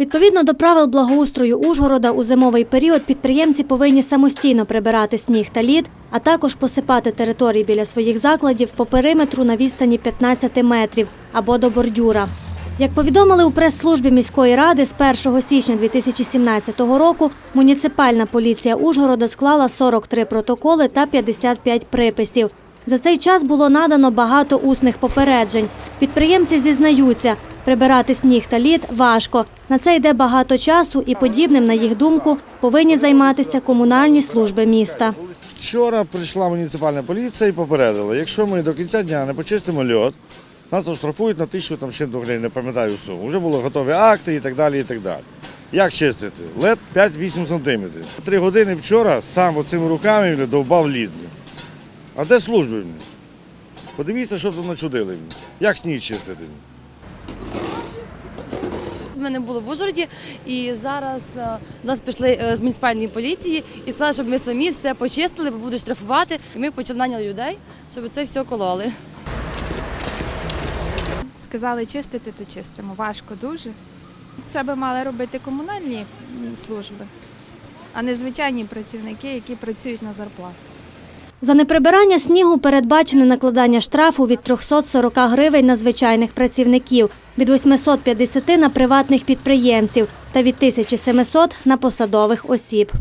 Відповідно до правил благоустрою Ужгорода, у зимовий період підприємці повинні самостійно прибирати сніг та лід, а також посипати території біля своїх закладів по периметру на відстані 15 метрів або до бордюра. Як повідомили у прес-службі міської ради, з 1 січня 2017 року муніципальна поліція Ужгорода склала 43 протоколи та 55 приписів. За цей час було надано багато усних попереджень. Підприємці зізнаються, прибирати сніг та лід важко. На це йде багато часу і подібним, на їх думку, повинні займатися комунальні служби міста. Вчора прийшла муніципальна поліція і попередила, якщо ми до кінця дня не почистимо льод, нас оштрафують на тисячу там ще не пам'ятаю суму. Вже були готові акти і так далі. і так далі. Як чистити? Лед 5-8 сантиметрів. Три години вчора сам оцими руками довбав лід. А де служби? Подивіться, що тут начудили. Як сніг чистити? В мене було в Ужгороді, і зараз е, до нас пішли е, з муніципальної поліції і сказали, щоб ми самі все почистили, бо будуть штрафувати. І ми почали наняли людей, щоб це все кололи. Сказали чистити, то чистимо. Важко дуже. Це би мали робити комунальні служби, а не звичайні працівники, які працюють на зарплату. За неприбирання снігу передбачене накладання штрафу від 340 гривень на звичайних працівників, від 850 на приватних підприємців та від 1700 на посадових осіб.